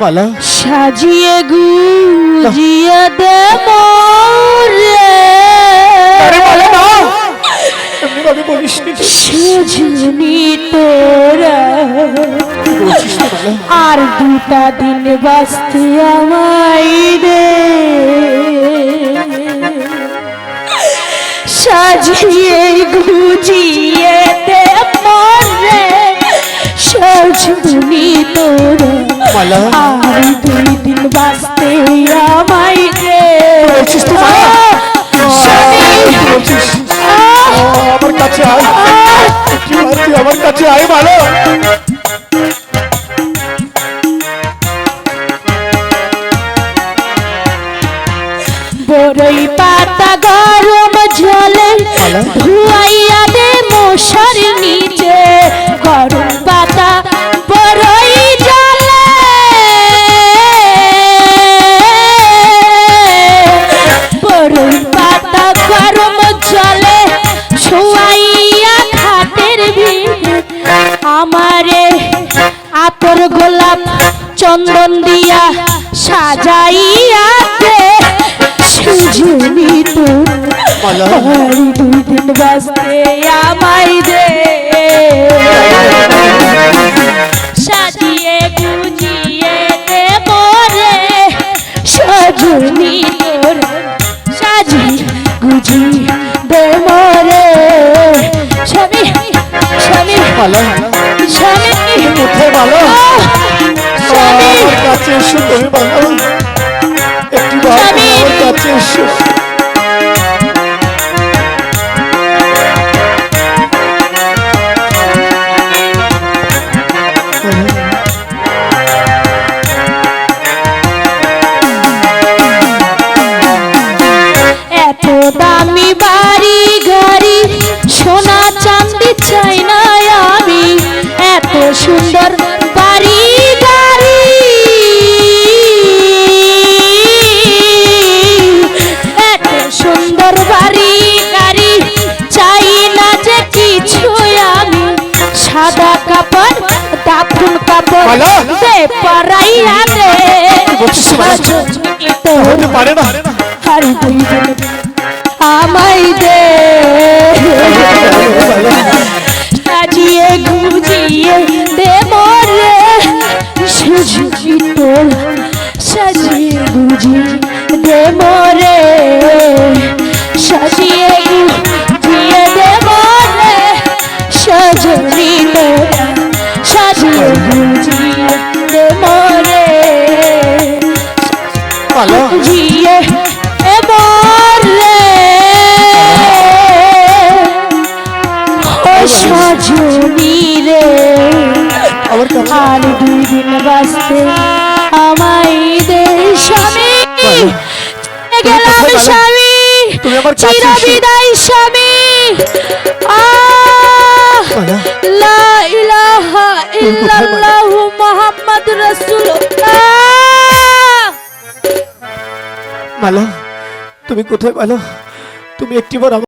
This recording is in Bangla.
মালা সাজিয়ে গুজিয়ে দে মোরে আরে মালা না। এমনি ভাবে বলিস সুজনি তোরা। কি বলছিস না মালা আর দুটা দিন বাঁচতে আমায় দে। সাজিয়ে গুজিয়ে মালা আর দুই দিন বাঁচতে আমায় দে বলছিস তো মালা আমার কাছে আয়। তুই আমার কাছে আয় মালা বড়ই পাতা গরম জলে ধুয়াইয়া দে মশার। চন্দন দিয়া সাজাইয়া দে। সুজনি মালা? দুই দিন বাঁচতে আমায় দে। সাজিয়ে গুজিয়ে দে মোরে সজনি তোর সাজি গুজি দে মোরে স্বামী স্বামী স্বামী। মালা স্বামী আমার কাছে এসো তুমি মালা একটি বার আমার কাছে এসো। মালা? দে পরাইয়া তোর হতে পারে না দুই দিন আমায় দে সাজিয়ে গুজিয়ে দে মোরে সুজি তোর সাজিয়ে গুজিয়ে দে মোরে ও সজনি রে। আর দুই দিন বাঁচতে আমায় দে স্বামী। গেলাম স্বামী। তুমি আমার কাছে এসো। চিরবিদায় স্বামী। লা ইলাহা তুমি কোথায় গেলে? ইল্লাল্লাহু মুহাম্মাদুর রাসূলুল্লাহ। মালা তুমি কোথায় মালা? তুমি একটিবার আমার